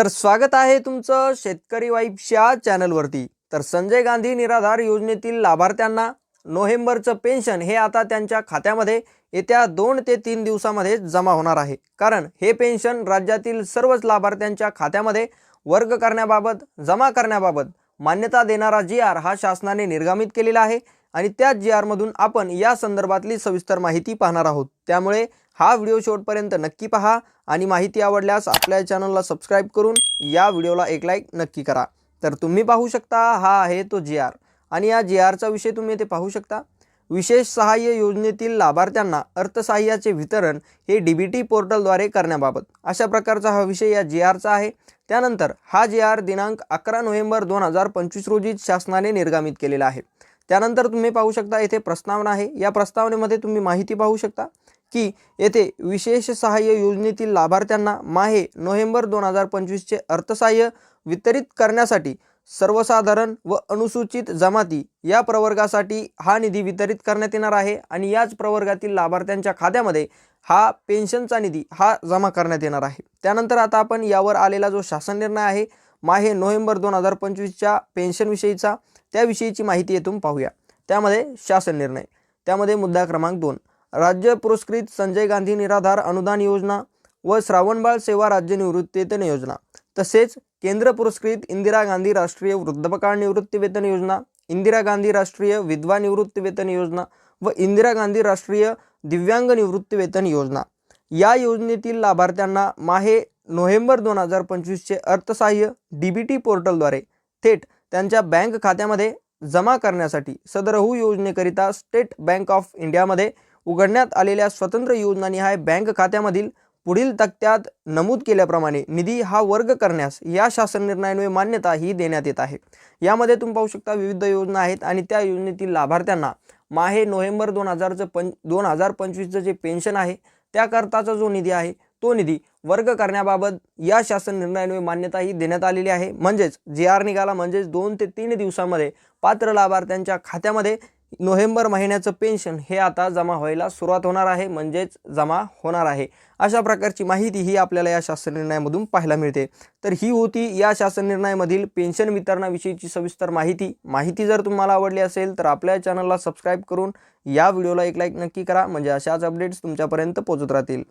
तर स्वागत आहे तुमचं शेतकरी वाईफच्या चॅनलवरती. तर संजय गांधी निराधार योजनेतील लाभार्थ्यांना नोव्हेंबरचं पेन्शन हे आता त्यांच्या खात्यामध्ये येत्या दोन ते तीन दिवसामध्ये जमा होणार आहे. कारण हे पेन्शन राज्यातील सर्वच लाभार्थ्यांच्या खात्यामध्ये वर्ग करण्याबाबत जमा करण्याबाबत मान्यता देणारा जी आर हा शासनाने निर्गमित केलेला आहे. आणि त्याच जी आरमधून आपण या संदर्भातली सविस्तर माहिती पाहणार आहोत. त्यामुळे हा व्हिडिओ शेवटपर्यंत नक्की पहा आणि माहिती आवडल्यास आपल्या चॅनलला सबस्क्राईब करून या व्हिडिओला एक लाईक नक्की करा. तर तुम्ही पाहू शकता हा आहे तो जी आर आणि या जी आरचा विषय तुम्ही इथे पाहू शकता. विशेष सहाय्य योजनेतील लाभार्थ्यांना अर्थसहाय्याचे वितरण हे डी बी टी पोर्टलद्वारे करण्याबाबत अशा प्रकारचा हा विषय या जी आरचा आहे. त्यानंतर हा जी आर दिनांक अकरा नोव्हेंबर दोन हजार पंचवीस रोजी शासनाने निर्गमित केलेला आहे. त्यानंतर तुम्ही पाहू शकता येथे प्रस्तावना आहे. या प्रस्तावनेमध्ये तुम्ही माहिती पाहू शकता की येथे विशेष सहाय्य योजनेतील लाभार्थ्यांना माहे नोव्हेंबर दोन हजार पंचवीसचे अर्थसहाय्य वितरित करण्यासाठी सर्वसाधारण व अनुसूचित जमाती या प्रवर्गासाठी हा निधी वितरित करण्यात येणार आहे आणि याच प्रवर्गातील लाभार्थ्यांच्या खात्यामध्ये हा पेन्शनचा निधी हा जमा करण्यात येणार आहे. त्यानंतर आता आपण यावर आलेला जो शासन निर्णय आहे माहे नोव्हेंबर दोन हजार पंचवीसच्या पेन्शनविषयीचा त्याविषयीची माहिती येथून पाहूया. त्यामध्ये शासन निर्णय. त्यामध्ये मुद्दा क्रमांक दोन. राज्य पुरस्कृत संजय गांधी निराधार अनुदान योजना व श्रावणबाळ सेवा राज्य निवृत्तीवेतन योजना तसेच केंद्र पुरस्कृत इंदिरा गांधी राष्ट्रीय वृद्धपकाळ निवृत्तीवेतन योजना इंदिरा गांधी राष्ट्रीय विधवा निवृत्तीवेतन योजना व इंदिरा गांधी राष्ट्रीय दिव्यांग निवृत्तीवेतन योजना. या योजनेतील लाभार्थ्यांना माहे नोव्हेंबर दोन हजार पंचवीसचे अर्थसहाय्य डी बी टी पोर्टलद्वारे थेट त्यांच्या बँक खात्यामध्ये जमा करण्यासाठी सदरहू योजनेकरिता स्टेट बँक ऑफ इंडियामध्ये उघडण्यात आलेल्या स्वतंत्र योजनानिहाय बँक खात्यामधील पुढील तक्त्यात नमूद केल्याप्रमाणे निधी हा वर्ग करण्यास या शासन निर्णयान्वये मान्यता ही देण्यात येत आहे. यामध्ये तुम्ही पाहू शकता विविध योजना आहेत आणि त्या योजनेतील लाभार्थ्यांना माहे नोव्हेंबर दोन हजारचं पं दोन हजार पंचवीसचं जे पेन्शन आहे त्याकरताचा जो निधी आहे तो निधी वर्ग करण्याबाबत या शासन निर्णयान्वये मान्यता ही देण्यात आलेली आहे. म्हणजेच जे आर निघाला म्हणजेच दोन ते तीन दिवसामध्ये पात्र लाभार्थ्यांच्या खात्यामध्ये नोव्हेंबर महिन्याचं पेन्शन हे आता जमा व्हायला सुरुवात होणार आहे. म्हणजेच जमा होणार आहे. अशा प्रकारची माहिती ही आपल्याला या शासन निर्णयामधून पाहायला मिळते. तर ही होती या शासन निर्णयामधील पेन्शन वितरणाविषयीची सविस्तर माहिती. माहिती जर तुम्हाला आवडली असेल तर आपल्या चॅनलला सबस्क्राईब करून या व्हिडिओला एक लाईक नक्की करा. म्हणजे अशाच अपडेट्स तुमच्यापर्यंत पोहोचत राहतील.